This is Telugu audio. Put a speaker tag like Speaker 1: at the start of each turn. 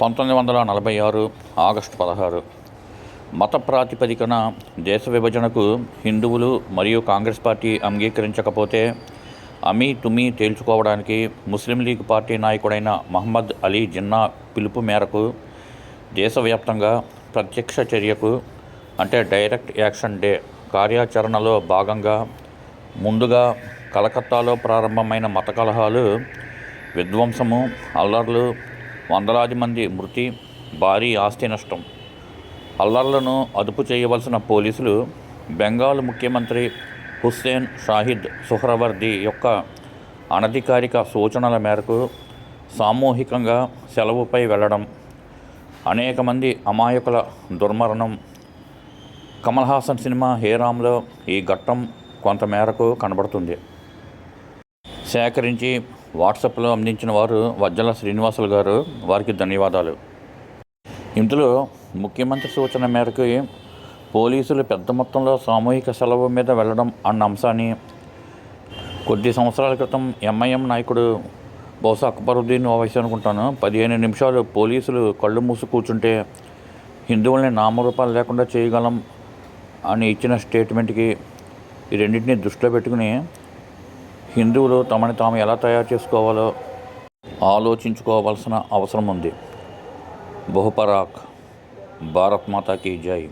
Speaker 1: పంతొమ్మిది వందల నలభై ఆరు ఆగస్టు పదహారు. మత ప్రాతిపదికన దేశ విభజనకు హిందువులు మరియు కాంగ్రెస్ పార్టీ అంగీకరించకపోతే అమీ తుమీ తేల్చుకోవడానికి ముస్లిం లీగ్ పార్టీ నాయకుడైన మహమ్మద్ అలీ జిన్నా పిలుపు మేరకు దేశవ్యాప్తంగా ప్రత్యక్ష చర్యకు అంటే డైరెక్ట్ యాక్షన్ డే కార్యాచరణలో భాగంగా ముందుగా కలకత్తాలో ప్రారంభమైన మత కలహాలు విధ్వంసము అల్లర్లు వందలాది మంది మృతి భారీ ఆస్తి నష్టం. అల్లర్లను అదుపు చేయవలసిన పోలీసులు బెంగాల్ ముఖ్యమంత్రి హుస్సేన్ షాహిద్ సుహ్రవర్ది యొక్క అనధికారిక సూచనల మేరకు సామూహికంగా సెలవుపై వెళ్ళడం అనేక మంది అమాయకుల దుర్మరణం. కమల్ హాసన్ సినిమా హేరామ్లో ఈ ఘట్టం కొంతమేరకు కనబడుతుంది. సేకరించి వాట్సాప్లో అందించిన వారు వజ్జల శ్రీనివాసులు గారు వారికి ధన్యవాదాలు. ఇందులో ముఖ్యమంత్రి సూచన మేరకు పోలీసులు పెద్ద మొత్తంలో సామూహిక సెలవు మీద వెళ్ళడం అన్న అంశాన్ని కొద్ది సంవత్సరాల క్రితం ఎంఐఎం నాయకుడు బహుశా అక్బరుద్దీన్ ఓవైసీ అనుకుంటాను. పదిహేను నిమిషాలు పోలీసులు కళ్ళు మూసి కూర్చుంటే హిందువుల్ని నామరూపాలు లేకుండా చేయగలం అని ఇచ్చిన స్టేట్మెంట్కి ఈ రెండింటిని దృష్టిలో పెట్టుకుని హిందువులు తమని తాము ఎలా తయారు చేసుకోవాలో ఆలోచించుకోవాల్సిన అవసరం ఉంది. బహుపరాక్ భారత్ మాతాకి జై.